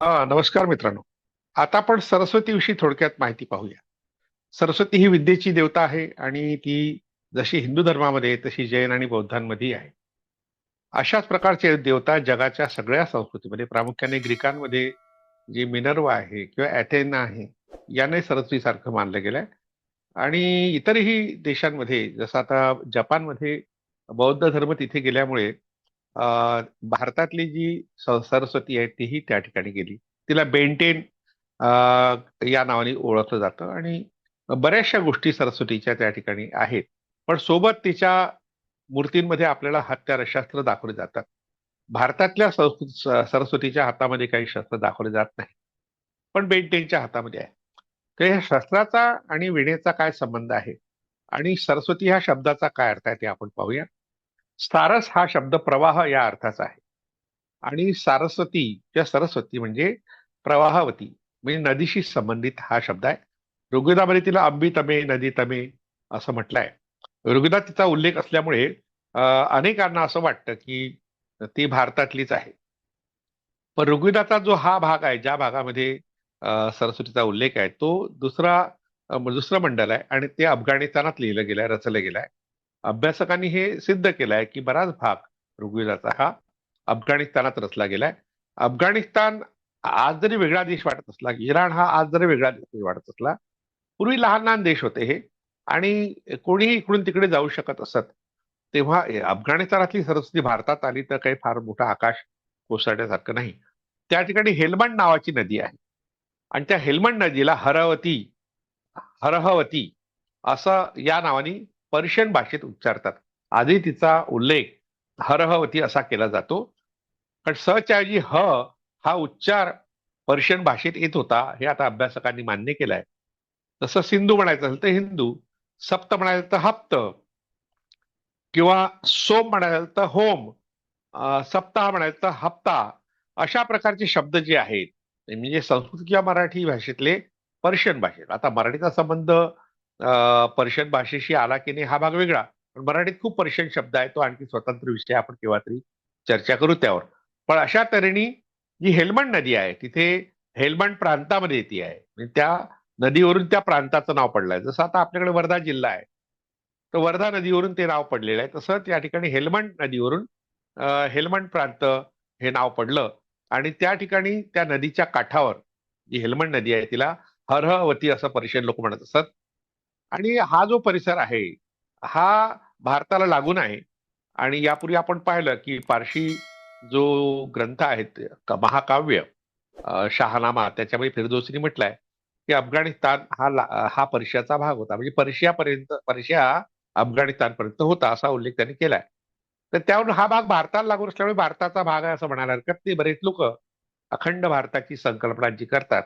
हा नमस्कार मित्रांनो. आता आपण सरस्वतीविषयी थोडक्यात माहिती पाहूया. सरस्वती ही विद्येची देवता आहे आणि ती जशी हिंदू धर्मामध्ये तशी जैन आणि बौद्धांमध्येही आहे. अशाच प्रकारचे देवता जगाच्या सगळ्या संस्कृतीमध्ये प्रामुख्याने ग्रीकांमध्ये जी मिनर्वा आहे किंवा ॲथेना आहे याने सरस्वतीसारखं मानलं गेलंय. आणि इतरही देशांमध्ये जसं आता जपानमध्ये बौद्ध धर्म तिथे गेल्यामुळे भारतातली जी सरस्वती आहे तीही त्या ठिकाणी गेली. तिला बेंटेन या नावाने ओळखलं जातं आणि बऱ्याचशा गोष्टी सरस्वतीच्या त्या ठिकाणी आहेत. पण सोबत तिच्या मूर्तींमध्ये आपल्याला हत्यार शस्त्र दाखवले जातात. भारतातल्या सरस्वतीच्या हातामध्ये काही शस्त्र दाखवले जात नाही. पण बेंटेनच्या हातामध्ये आहे. तर या शस्त्राचा आणि विणेचा काय संबंध आहे? आणि सरस्वती ह्या शब्दाचा काय अर्थ आहे ते आपण पाहूया. सारस हा शब्द प्रवाह या अर्थाचा आहे. आणि सारस्वती किंवा सरस्वती म्हणजे प्रवाहवती म्हणजे नदीशी संबंधित हा शब्द आहे. ऋग्वेदामध्ये तिला अंबी तमे नदी तमे असं म्हटलंय. ऋग्वेदात तिचा उल्लेख असल्यामुळे अनेकांना असं वाटतं की ती भारतातलीच आहे. पण ऋग्वेदाचा जो हा भाग आहे ज्या भागामध्ये सरस्वतीचा उल्लेख आहे तो दुसरा दुसरं मंडल आहे आणि ते अफगाणिस्तानात लिहिलं गेलं आहे रचलं गेलं आहे अभ्यासकांनी हे सिद्ध केलं आहे की बराच भाग ऋग्वेदाचा हा अफगाणिस्तानात रचला गेलाय. अफगाणिस्तान आज जरी वेगळा देश वाटत असला इराण हा आज जरी वेगळा देश वाटत असला पूर्वी लहान लहान देश होते हे. आणि कोणीही इकडून तिकडे जाऊ शकत असत तेव्हा अफगाणिस्तानातली सरस्वती भारतात आली तर काही फार मोठा आकाश कोसळण्यासारखं नाही. त्या ठिकाणी हेलमंड नावाची नदी आहे. आणि त्या हेल्मंड नदीला हरवती हरहवती असं या नावाने पर्शियन भाषेत उच्चारतात. आधी तिचा उल्लेख हरहवती असा केला जातो. पण सच्याऐवजी ह हा उच्चार पर्शियन भाषेत येत होता हे आता अभ्यासकांनी मान्य केलंय. तसं सिंधू म्हणायचं असेल तर हिंदू सप्त म्हणायचं तर हप्त किंवा सोम म्हणायचं तर होम सप्ताह म्हणायचं तर हप्ता अशा प्रकारचे शब्द जे आहेत म्हणजे संस्कृत किंवा मराठी भाषेतले पर्शियन भाषेत. आता मराठीचा संबंध पर्शियन भाषेशी आला की नाही हा भाग वेगळा. पण मराठीत खूप पर्शियन शब्द आहे तो आणखी स्वतंत्र विषय आपण केव्हा तरी चर्चा करू त्यावर. पण अशा तऱ्हेने जी हेल्मंड नदी आहे तिथे हेल्मंड प्रांतामध्ये येते आहे. म्हणजे त्या नदीवरून त्या प्रांताचं नाव पडलं आहे. जसं आता आपल्याकडे वर्धा जिल्हा आहे तर वर्धा नदीवरून ते नाव पडलेलं आहे. तसं त्या ठिकाणी हेल्मंड नदीवरून हेलमंड हेल्मंड प्रांत हे नाव पडलं. आणि त्या ठिकाणी त्या नदीच्या काठावर जी हेल्मंड नदी आहे तिला हरहवती असं पर्शियन लोक म्हणत असत आणि हा जो परिसर आहे हा भारताला लागून आहे. आणि यापूर्वी आपण पाहिलं की पारशी जो ग्रंथ आहेत महाकाव्य अं, शहानामा त्याच्यामध्ये फिरदोसीने म्हटलंय की अफगाणिस्तान हा हा पर्शियाचा भाग होता. म्हणजे पर्शियापर्यंत पर्शिया अफगाणिस्तानपर्यंत होता असा उल्लेख त्यांनी केलाय. तर त्यावरून हा भाग भारताला लागून असल्यामुळे भारताचा भाग आहे असं म्हणायला हरकत नाही. बरेच लोक अखंड भारताची संकल्पना जी करतात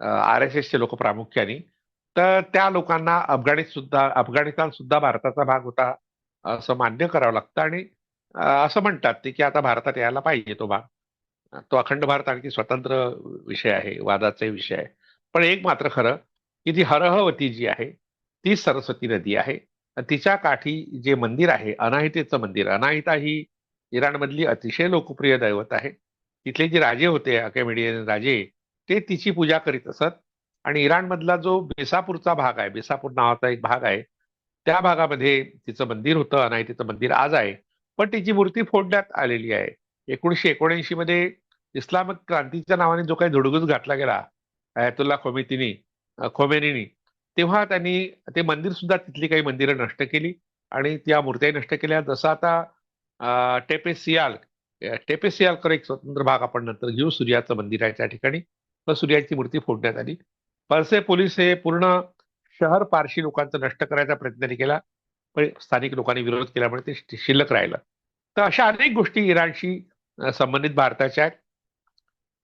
आर एस एसचे लोक प्रामुख्याने तर त्या लोकांना अफगाणिस्तान सुद्धा अफगाणिस्तान सुद्धा भारताचा भाग होता असं मान्य करावं लागतं. आणि असं म्हणतात ते की आता भारतात यायला पाहिजे तो भाग. तो अखंड भारत आणखी स्वतंत्र विषय आहे वादाचा विषय आहे. पण एक मात्र खरं की ती हरहवती जी आहे ती सरस्वती नदी आहे. तिच्या काठी जे मंदिर आहे अनाहितेचं मंदिर अनाहिता ही इराणमधली अतिशय लोकप्रिय दैवत आहे. तिथले जे राजे होते अकेमेडियन राजे ते तिची पूजा करीत असत. आणि इराणमधला जो बेसापूरचा भाग आहे बेसापूर नावाचा एक भाग आहे त्या भागामध्ये तिचं मंदिर होतं नाही तिचं मंदिर आज आहे. पण तिची मूर्ती फोडण्यात आलेली आहे. एकोणीसशे एकोणऐंशी मध्ये इस्लामिक क्रांतीच्या नावाने जो काही धुडगूस घातला गेला अयातुल्ला खोमितीनी खोमेनीनी तेव्हा त्यांनी ते मंदिर सुद्धा तिथली काही मंदिरं नष्ट केली. आणि त्या मूर्त्याही नष्ट केल्या. जसं आता टेपेसियाल टेपेसियालकर एक स्वतंत्र भाग आपण नंतर घेऊ. सूर्याचं मंदिर आहे त्या ठिकाणी. पण सूर्याची मूर्ती फोडण्यात आली. परसे पोलीस हे पूर्ण शहर पारशी लोकांचं नष्ट करायचा प्रयत्न केला. पण स्थानिक लोकांनी विरोध केल्यामुळे ते शिल्लक राहिलं. तर अशा अनेक गोष्टी इराणशी संबंधित भारताच्या आहेत.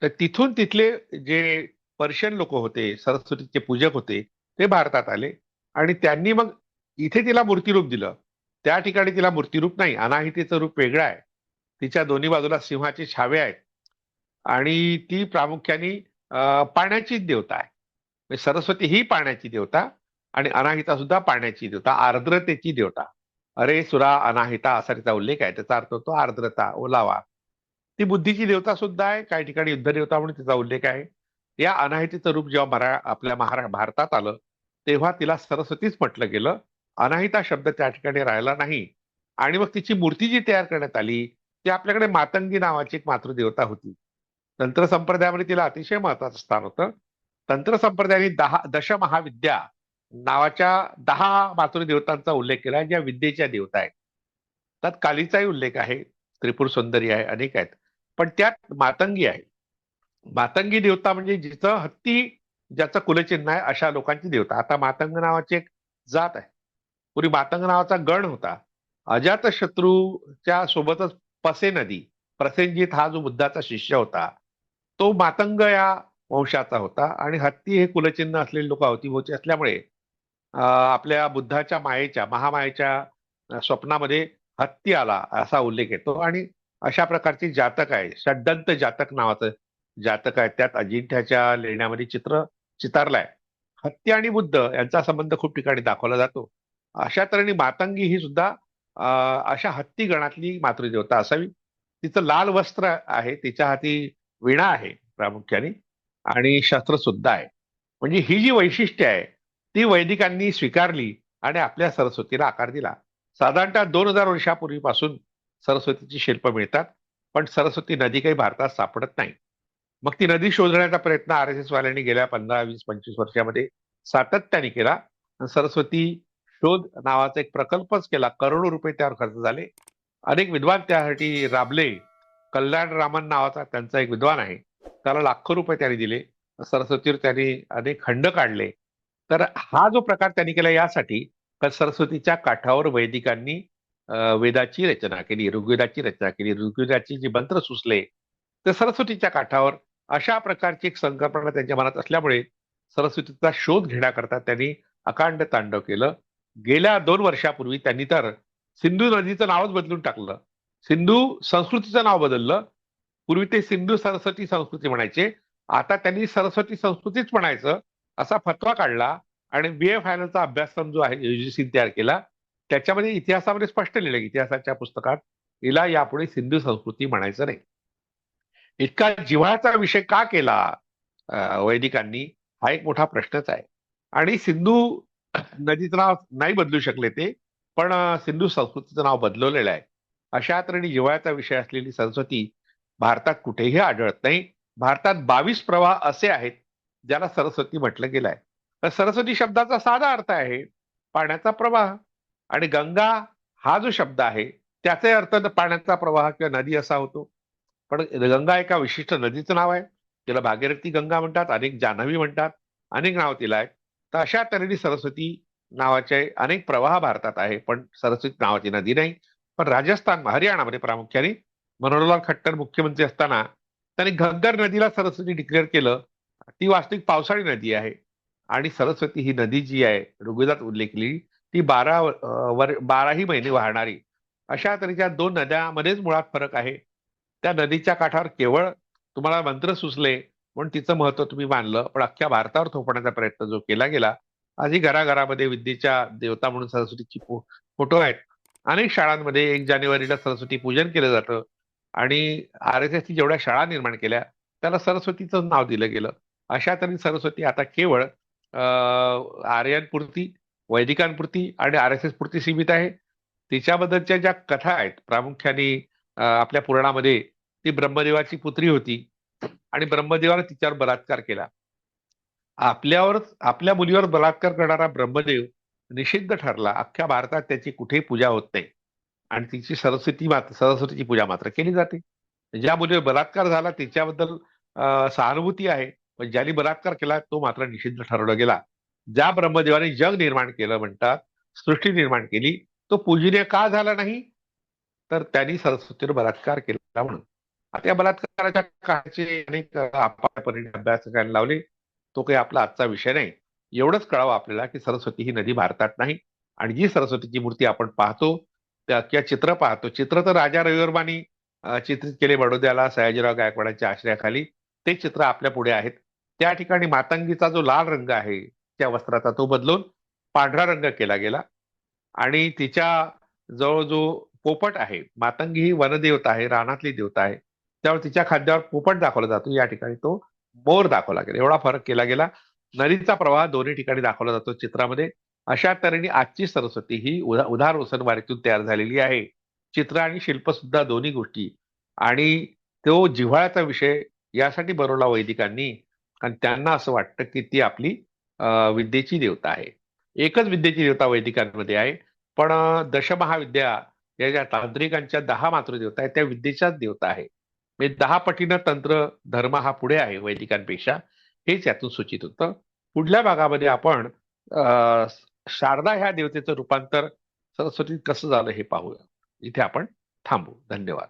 तर तिथून तिथले जे पर्शियन लोक होते सरस्वतीचे पूजक होते ते भारतात आले. आणि त्यांनी मग इथे तिला मूर्तिरूप दिलं. त्या ठिकाणी तिला मूर्तिरूप नाही अनाहितेचं रूप वेगळं आहे. तिच्या दोन्ही बाजूला सिंहाचे छावे आहेत. आणि ती प्रामुख्याने पाण्याचीच देवता आहे. म्हणजे सरस्वती ही पाण्याची देवता आणि अनाहिता सुद्धा पाण्याची देवता आर्द्रतेची देवता. अरे सुरा अनाहिता असा तिचा उल्लेख आहे. त्याचा अर्थ होतो आर्द्रता ओलावा. ती बुद्धीची देवता सुद्धा आहे. काही ठिकाणी युद्ध देवता म्हणून तिचा उल्लेख आहे. या अनाहितीचं रूप जेव्हा मरा आपल्या महारा भारतात आलं तेव्हा तिला सरस्वतीच म्हटलं गेलं. अनाहिता शब्द त्या ठिकाणी राहिला नाही. आणि मग तिची मूर्ती जी तयार करण्यात आली ती आपल्याकडे मातंगी नावाची एक मातृदेवता होती. तंत्र संप्रदायामध्ये तिला अतिशय महत्वाचं स्थान होतं. तंत्र दहा दहा दशमहाविद्या नावाच्या दहा मातृ देवतांचा उल्लेख केला ज्या विद्येच्या देवता आहेत. त्यात कालीचाही उल्लेख आहे त्रिपुर सुंदरी आहे अनेक आहेत. पण त्यात मातंगी आहे. मातंगी देवता म्हणजे जिचं हत्ती ज्याचं कुलचिन्ह आहे अशा लोकांची देवता. आता मातंग नावाची एक जात आहे. पूर्वी मातंग नावाचा गण होता. अजातशत्रूच्या सोबतच पसे नदी प्रसेनजीत हा जो बुद्धाचा शिष्य होता तो मातंग या वंशाचा होता आणि हत्ती हे कुलचिन्ह असलेली लोक अवतीभोवती असल्यामुळे आपल्या बुद्धाच्या मायेच्या महामायेच्या स्वप्नामध्ये हत्ती आला असा उल्लेख येतो. आणि अशा प्रकारची जातक आहे षड्दंत जातक नावाचं जातक आहे. त्यात अजिंठ्याच्या लेण्यामध्ये चित्र चितारलाय हत्ती आणि बुद्ध यांचा संबंध खूप ठिकाणी दाखवला जातो. अशा तऱ्हेने मातंगी ही सुद्धा अशा हत्ती गणातली मातृदेवता असावी. तिचं लाल वस्त्र आहे तिच्या हाती विणा आहे प्रामुख्याने. आणि शस्त्र सुद्धा आहे. म्हणजे ही जी वैशिष्ट्य आहे ती वैदिकांनी स्वीकारली आणि आपल्या सरस्वतीला आकार दिला. साधारणतः दोन हजार वर्षापूर्वीपासून सरस्वतीची शिल्प मिळतात पण सरस्वती नदी काही भारतात सापडत नाही. मग ती नदी शोधण्याचा प्रयत्न आर एस एस वाल्यांनी गेल्या पंधरा वीस पंचवीस वर्षामध्ये सातत्याने केला. सरस्वती शोध नावाचा एक प्रकल्पच केला. करोडो रुपये त्यावर खर्च झाले. अनेक विद्वान त्यासाठी राबले. कल्याण रामन नावाचा त्यांचा एक विद्वान आहे. त्याला लाखो रुपये त्यांनी दिले सरस्वतीवर त्यांनी अनेक खंड काढले. तर हा जो प्रकार त्यांनी केला यासाठी सरस्वतीच्या काठावर वैदिकांनी वेदाची रचना केली ऋग्वेदाची रचना केली. ऋग्वेदाची जे मंत्र सुचले ते सरस्वतीच्या काठावर अशा प्रकारची एक संकल्पना त्यांच्या मनात असल्यामुळे सरस्वतीचा शोध घेण्याकरता त्यांनी अकांड तांडव केलं. गेल्या दोन वर्षापूर्वी त्यांनी तर सिंधू नदीचं नावच बदलून टाकलं. सिंधू संस्कृतीचं नाव बदललं. पूर्वी ते सिंधू सरस्वती संस्कृती म्हणायचे. आता त्यांनी सरस्वती संस्कृतीच म्हणायचं. असा फतवा काढला आणि बी ए फायनलचा अभ्यासक्रम जो आहे युजीसी तयार केला त्याच्यामध्ये इतिहासामध्ये स्पष्ट लिहिलं इतिहासाच्या पुस्तकात हिला यापुढे सिंधू संस्कृती म्हणायचं नाही. इतका जिव्हाळ्याचा विषय का केला वैदिकांनी? हा एक मोठा प्रश्नच आहे. आणि सिंधू नदीचं नाव नाही बदलू शकले ते पण सिंधू संस्कृतीचं नाव बदलवलेलं आहे. अशा तऱ्हेने जिव्हाळ्याचा विषय असलेली सरस्वती भारतात कुठेही आढळत नाही. भारतात बावीस प्रवाह असे आहेत ज्याला सरस्वती म्हटलं गेलं आहे. तर सरस्वती शब्दाचा साधा अर्थ आहे पाण्याचा प्रवाह. आणि गंगा हा जो शब्द आहे त्याचे अर्थ पाण्याचा प्रवाह किंवा नदी असा होतो. पण गंगा एका विशिष्ट नदीचं नाव आहे तिला भागीरथी गंगा म्हणतात अनेक जान्हवी म्हणतात अनेक नाव तिला आहे तर अशा तऱ्हेने सरस्वती नावाचे अनेक प्रवाह भारतात आहे पण सरस्वती नावाची नदी नाही. पण राजस्थान हरियाणामध्ये प्रामुख्याने मनोहरलाल खट्टर मुख्यमंत्री असताना त्यांनी घग्गर नदीला सरस्वती डिक्लेअर केलं. ती वास्तविक पावसाळी नदी आहे. आणि सरस्वती ही नदी जी आहे ऋग्वेदात उल्लेखली ती बारा वर बाराही महिने वाहणारी. अशा तऱ्हेच्या दोन नद्यामध्येच मुळात फरक आहे. त्या नदीच्या काठावर केवळ तुम्हाला मंत्र सुचले म्हणून तिचं महत्त्व तुम्ही मानलं पण अख्ख्या भारतावर थोपण्याचा प्रयत्न जो केला गेला आजही घराघरामध्ये विद्येच्या देवता म्हणून सरस्वतीची फोटो आहेत. अनेक शाळांमध्ये एक जानेवारीला सरस्वती पूजन केलं जातं. आणि आर एस एसची जेवढ्या शाळा निर्माण केल्या त्याला सरस्वतीचं नाव दिलं गेलं. अशा तऱ्हेने सरस्वती आता केवळ आर्यांपुरती वैदिकांपुरती आणि आर एस एस पुरती सीमित आहे. तिच्याबद्दलच्या ज्या कथा आहेत प्रामुख्याने आपल्या पुराणामध्ये ती ब्रह्मदेवाची पुत्री होती आणि ब्रह्मदेवाने तिच्यावर बलात्कार केला. आपल्यावर आपल्या मुलीवर बलात्कार करणारा ब्रह्मदेव निषिद्ध ठरला. अख्ख्या भारतात त्याची कुठेही पूजा होत नाही. आणि तिची सरस्वती मात्र सरस्वतीची पूजा मात्र केली जाते. ज्या मुलीवर बलात्कार झाला तिच्याबद्दल सहानुभूती आहे. पण ज्याने बलात्कार केला तो मात्र निषिद्ध ठरवला गेला. ज्या ब्रह्मदेवाने जग निर्माण केलं म्हणतात सृष्टी निर्माण केली तो पूजनीय का झाला नाही? तर त्यांनी सरस्वतीवर बलात्कार केला म्हणून. आता या बलात्काराच्या काळाचे अनेक अभ्यास करायला लावले. तो काही आपला आजचा विषय नाही. एवढंच कळावं आपल्याला की सरस्वती ही नदी भारतात नाही. आणि जी सरस्वतीची मूर्ती आपण पाहतो किंवा चित्र पाहतो. चित्र तर राजा रविवर्मानी चित्रित केले बडोद्याला सयाजीराव गायकवाडांच्या आश्रयाखाली. ते चित्र आपल्या पुढे आहेत. त्या ठिकाणी मातंगीचा जो लाल रंग आहे त्या वस्त्राचा तो बदलून पांढरा रंग केला गेला. आणि तिच्या जवळ जो पोपट आहे मातंगी ही वनदेवता आहे रानातली देवता आहे. त्यामुळे तिच्या खाद्यावर पोपट दाखवला जातो. या ठिकाणी तो मोर दाखवला गेला. एवढा फरक केला गेला. नदीचा प्रवाह दोन्ही ठिकाणी दाखवला जातो चित्रामध्ये. अशा तऱ्हेने आजची सरस्वती ही उदा- उधार वसनवारीतून तयार झालेली आहे. चित्र आणि शिल्प सुद्धा दोन्ही गोष्टी. आणि तो जिव्हाळ्याचा विषय यासाठी बनवला वैदिकांनी. आणि त्यांना असं वाटतं की ती आपली विद्येची देवता आहे. एकच विद्येची देवता वैदिकांमध्ये आहे. पण दशमहाविद्या या ज्या तांत्रिकांच्या दहा मातृदेवता आहेत त्या विद्येच्याच देवता आहे. म्हणजे दहा पटीनं तंत्र धर्म हा पुढे आहे वैदिकांपेक्षा. हेच यातून सूचित होतं. पुढल्या भागामध्ये आपण अं, शारदा ह्या देवतेचं रूपांतर सरस्वतीत कसं झालं हे पाहूया. इथे आपण थांबू. धन्यवाद.